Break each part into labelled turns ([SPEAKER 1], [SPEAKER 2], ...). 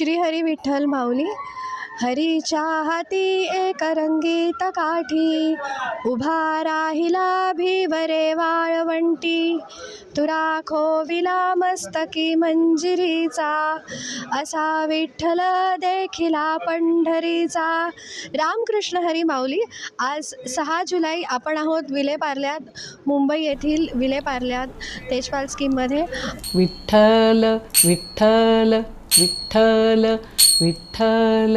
[SPEAKER 1] श्रीहरी विठ्ठल माऊली. हरीच्या हाती एक रंगीत काठी. उभा राहिला भीवरे वाळवंटी. तुरा खोविला मस्तकी मंजिरीचा. असा विठ्ठल देखिला पंढरीचा. रामकृष्ण हरी माऊली आज सहा जुलै आपण आहोत विलेपार्ल्यात मुंबई येथील विलेपार्ल्यात तेजपाल स्कीममध्ये
[SPEAKER 2] विठ्ठल विठ्ठल विठ्ठल विठ्ठल.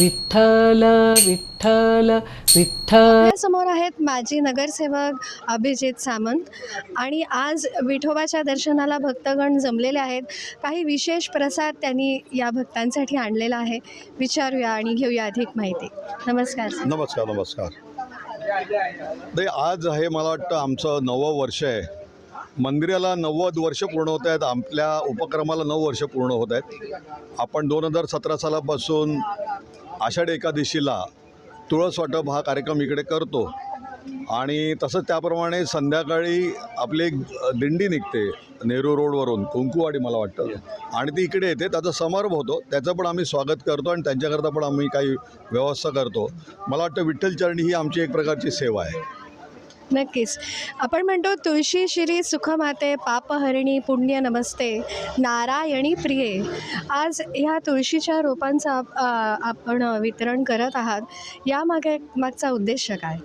[SPEAKER 2] विठ्ठल विठ्ठल विठ्ठल.
[SPEAKER 1] समोर आहेत माजी नगरसेवक अभिजित सामंत. आणि आज विठोबाच्या दर्शनाला भक्तगण जमलेले आहेत. काही विशेष प्रसाद त्यांनी या भक्तांसाठी आणलेला आहे. विचारूया आणि घेऊया अधिक माहिती. नमस्कार.
[SPEAKER 3] नमस्कार नमस्कार. नाही आज हे मला वाटतं आमचं नववं वर्ष आहे. मंदिराला नव्वद वर्ष पूर्ण होत आहेत. आपल्या उपक्रमाला नऊ वर्ष पूर्ण होत आहेत. आपण दोन हजार सतरा सालापासून आषाढी एकादशीला तुळस वाटप हा कार्यक्रम इकडे करतो. आणि तसंच त्याप्रमाणे संध्याकाळी आपली एक दिंडी निघते नेहरू रोडवरून कुंकुवाडी मला वाटतं. आणि ती इकडे येते. त्याचा समारोप होतो. त्याचं पण आम्ही स्वागत करतो आणि त्यांच्याकरता पण आम्ही काही व्यवस्था करतो. मला वाटतं विठ्ठलचरणी ही आमची एक प्रकारची सेवा आहे.
[SPEAKER 1] नक्कीच. आपण म्हणतो तुळशी श्री सुखमाते पापहरिणी पुण्य नमस्ते नारायणी प्रिये. आज ह्या तुळशीच्या रोपांचं आप- आपण वितरण करत आहात. यामागे मागचा उद्देश काय?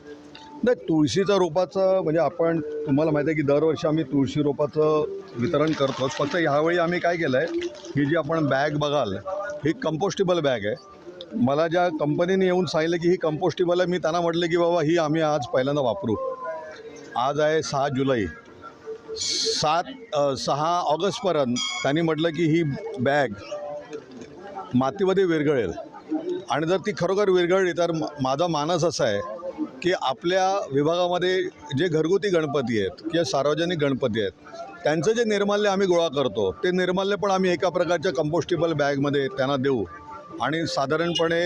[SPEAKER 3] नाही तुळशीचा रोपाचं म्हणजे आपण तुम्हाला माहिती आहे की दरवर्षी आम्ही तुळशी रोपाचं वितरण करतो फक्त ह्यावेळी आम्ही काय केलं आहे ही जी आपण बॅग बघाल ही कंपोस्टेबल बॅग आहे. मला ज्या कंपनीने येऊन सांगितलं की ही कंपोस्टेबल आहे मी त्यांना म्हटलं की बाबा ही आम्ही आज पहिल्यांदा वापरू. आज आहे सहा जुलै. सात सहा ऑगस्टपर्यंत त्यांनी म्हटलं की ही बॅग मातीमध्ये विरघळेल. आणि जर ती खरोखर विरघळली तर माझा मानस असा आहे की आपल्या विभागामध्ये जे घरगुती गणपती आहेत किंवा सार्वजनिक गणपती आहेत त्यांचं जे निर्माल्य आम्ही गोळा करतो ते निर्माल्य पण आम्ही एका प्रकारच्या कंपोस्टेबल बॅगमध्ये त्यांना देऊ. आणि साधारणपणे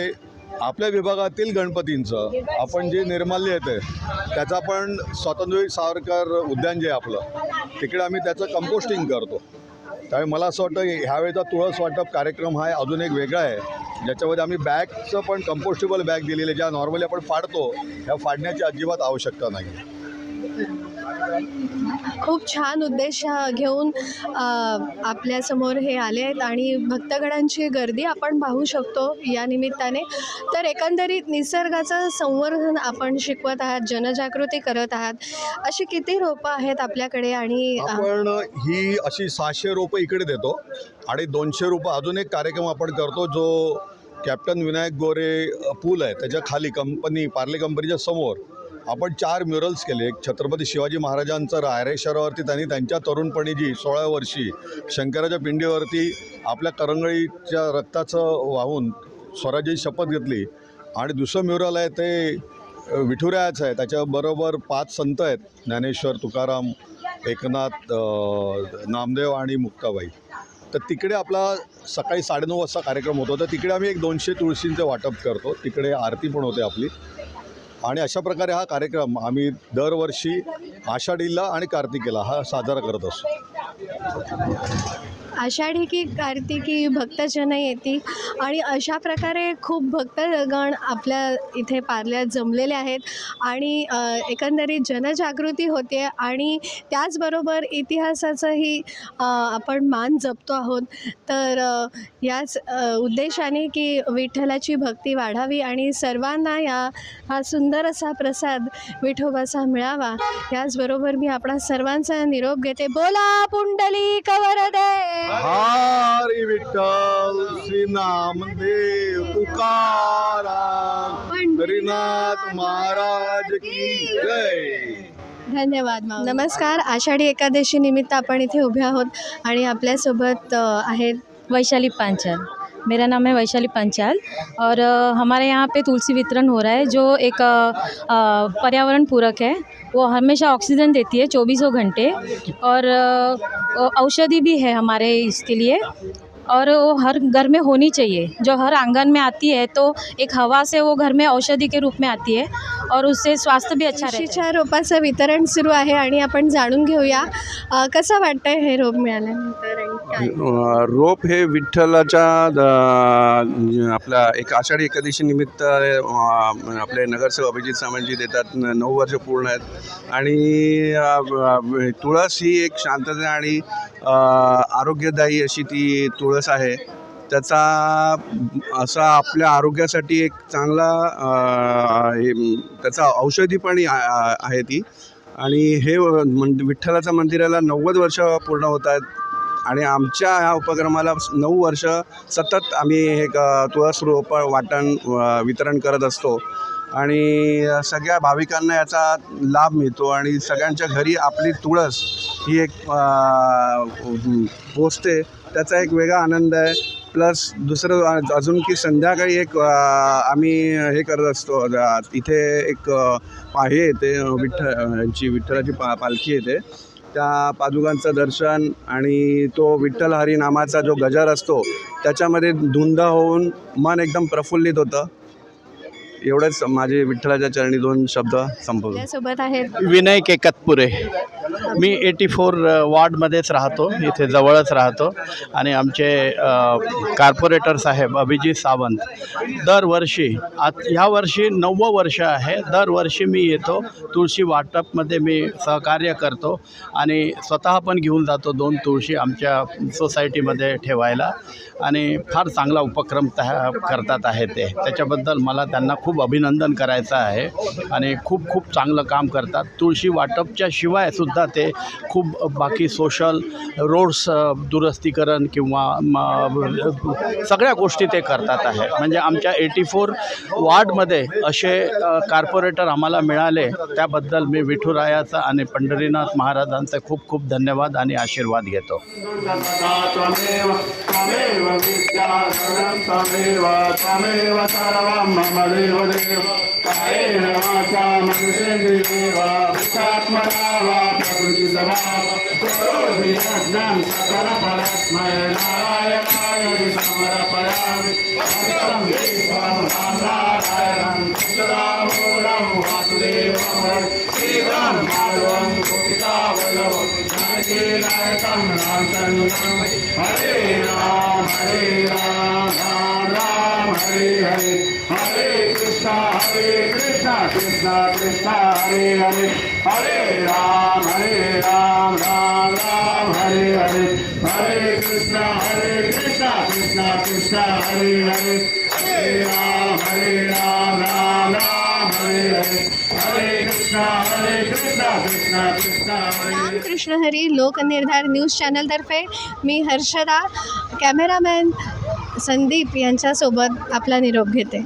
[SPEAKER 3] आपल्या विभागातील गणपतींचं आपण जे निर्माल्य येतं त्याचं आपण स्वातंत्र्यवीर सावरकर उद्यान जे आपलं तिकडे आम्ही त्याचं कंपोस्टिंग करतो. त्यामुळे मला असं वाटतं ह्यावेळेचा तुळस वाटप कार्यक्रम हा अजून एक वेगळा आहे. ज्याच्यामध्ये आम्ही बॅगचं पण कंपोस्टेबल बॅग दिलेली ज्या नॉर्मली आपण फाडतो ह्या फाडण्याची अजिबात आवश्यकता नाही.
[SPEAKER 1] खूप छान उद्देश घेऊन आपल्यासमोर हे आले आहेत आणि भक्तगणांची गर्दी आपण पाहू शकतो या निमित्ताने. तर एकंदरीत निसर्गाचं संवर्धन आपण शिकवत आहात जनजागृती करत आहात. अशी किती रोपं आहेत आपल्याकडे आणि
[SPEAKER 3] आपण ही अशी सहाशे रोपं इकडे देतो आणि दोनशे रुपये अजून एक कार्यक्रम आपण करतो जो कॅप्टन विनायक गोरे पूल आहे त्याच्याखाली कंपनी पार्ले कंपनीच्या समोर. आपण चार म्युरल्स केले. एक छत्रपती शिवाजी महाराजांचं रायरेश्वरावरती त्यांनी त्यांच्या तरुणपणी जी सोळा वर्षी शंकराच्या पिंडीवरती आपल्या करंगळीच्या रक्ताचं वाहून स्वराज्याची शपथ घेतली. आणि दुसरं म्युरल आहे ते विठुरायाचं आहे. त्याच्याबरोबर पाच संत आहेत. ज्ञानेश्वर तुकाराम एकनाथ नामदेव आणि मुक्ताबाई. तर तिकडे आपला सकाळी साडेनऊ वाजता कार्यक्रम होतो. तर तिकडे आम्ही एक दोनशे तुळशींचं वाटप करतो. तिकडे आरती पण होते आपली. आणि अशा प्रकारे हा कार्यक्रम आम्ही दरवर्षी आषाढीला आणि कार्तिकेला हा साजरा करत असतो.
[SPEAKER 1] आषाढी की कार्तिकी भक्तजन येती. आणि अशा प्रकारे खूप भक्तगण आपल्या इथे पार्ल्यात जमलेले आहेत. आणि एकंदरीत जनजागृती होते. आणि त्याचबरोबर इतिहासाचंही आपण मान जपतो आहोत. तर याच उद्देशाने की विठ्ठलाची भक्ती वाढावी आणि सर्वांना या हा सुंदर असा प्रसाद विठोबाचा मिळावा. याचबरोबर मी आपणा सर्वांचा निरोप घेते. बोला पुंडली कवरदे
[SPEAKER 3] हरी विठ्ठल श्री नामदेव तुकाराम हरिनाथ महाराज की जय.
[SPEAKER 1] धन्यवाद नमस्कार. आषाढी एकादशी निमित्त आपण इथे उभे आहोत आणि आपल्यासोबत आहेत
[SPEAKER 4] वैशाली पांचाल. मेरा नाम है वैशाली पंचाल और हमारे यहाँ पे तुलसी वितरण हो रहा है जो एक पर्यावरण पूरक है। वो हमेशा ऑक्सीजन देती है चौबीसों घंटे और औषधि भी है हमारे इसके लिए और वो हर घर में होनी चाहिए। जो हर आंगन में आती है तो एक हवा से वो घर में औषधि के रूप में आती है और उससे स्वास्थ्य भी अच्छा रहता है।
[SPEAKER 1] तुळशीच्या रोपाचं वितरण सुरू आहे आणि आपण जाणून घेऊया अ, कसं वाटतंय हे रोप मिळाल्यानंतर?
[SPEAKER 5] रोप हे विठ्ठलाच्या द- आपल्या एक आषाढी एकादशी निमित्त आपले नगरसेवक अभिजित सामंतजी देतात. नऊ वर्ष पूर्ण आहेत. आणि तुळस ही एक शांतता आणि आरोग्यदायी अशी ती तुळस आहे. त्याचा असा आपल्या आरोग्यासाठी एक चांगला हे त्याचा औषधी पण आहे ती. आणि हे मन विठ्ठलाच्या मंदिराला नव्वद वर्ष पूर्ण होत आहेत. आणि आमच्या ह्या उपक्रमाला नऊ वर्ष सतत आम्ही हे क- तुळस रोप वाटण वितरण करत असतो. आणि सगळ्या भाविकांना याचा लाभ मिळतो आणि सगळ्यांच्या घरी आपली तुळस ही एक पोचते. त्याचा एक वेगळा आनंद आहे. प्लस दुसरं अजून की संध्याकाळी एक आम्ही हे करत असतो. इथे एक अ, हे येते विठ्ठल यांची विठ्ठलाची पा पालखी येते. त्या पादुकांचं दर्शन आणि तो विठ्ठल हरी नामाचा जो गजर असतो त्याच्यामध्ये धुंद होऊन मन एकदम प्रफुल्लित होतं. एवढंच माझे विठ्ठलाच्या चरणी दोन शब्द संपवतो.
[SPEAKER 1] आपल्यासोबत आहेत
[SPEAKER 6] विनय केकतपुरे. मी एटी फोर वॉर्डमध्येच राहतो इथे जवळच राहतो. आणि आमचे कार्पोरेटर साहेब अभिजित सावंत दरवर्षी आत ह्या वर्षी नववं वर्ष आहे. दरवर्षी मी येतो तुळशी वाटपमध्ये मी सहकार्य करतो आणि स्वतः पण घेऊन जातो दोन तुळशी आमच्या सोसायटीमध्ये ठेवायला. आणि फार चांगला उपक्रम तया करतात आहे ते. त्याच्याबद्दल मला त्यांना खूप अभिनंदन करायचं आहे. आणि खूप खूप चांगलं काम करतात. तुळशी वाटपच्या शिवाय सुद्धा ते खूप बाकी सोशल रोड्स दुरुस्तीकरण किंवा सगळ्या गोष्टी ते करतात आहे. म्हणजे आमच्या एटी फोर वार्डमध्ये असे कार्पोरेटर आम्हाला मिळाले. त्याबद्दल मी विठुरायाचा आणि पंढरीनाथ महाराजांचे खूप खूप धन्यवाद आणि आशीर्वाद घेतो.
[SPEAKER 7] त्वमेव त्वमेव विद्या सर्वं त्वमेव त्वमेव सर्वं मम देव देव कायेन वाचा मनुष्येन्द्रियेव विचात्मना वा प्रकृतिसवा करोमि यज्ञं सकलफलस्मै नारायणाय समर्पयामि अस्तं विश्वं नारायणं कृष्णदामोदरं वासुदेवं श्रीराम माधवं गोपिकावल्लभं जानकीनायकं रामचन्द्रं हरे राम हरे राम राम राम हरे हरे हरे कृष्णा हरे कृष्णा कृष्णा कृष्णा हरे हरे हरे राम हरे राम राम राम हरे हरे हरे कृष्णा हरे कृष्णा कृष्णा कृष्णा हरे हरे हरे राम हरे राम राम राम हरे हरे हरे कृष्णा हरे कृष्णा कृष्णा कृष्णा हरे हरे।
[SPEAKER 1] हरी लोकनिर्धार न्यूज चॅनलतर्फे मी हर्षदा कॅमेरामॅन संदीप यांच्यासोबत आपला निरोप घेते.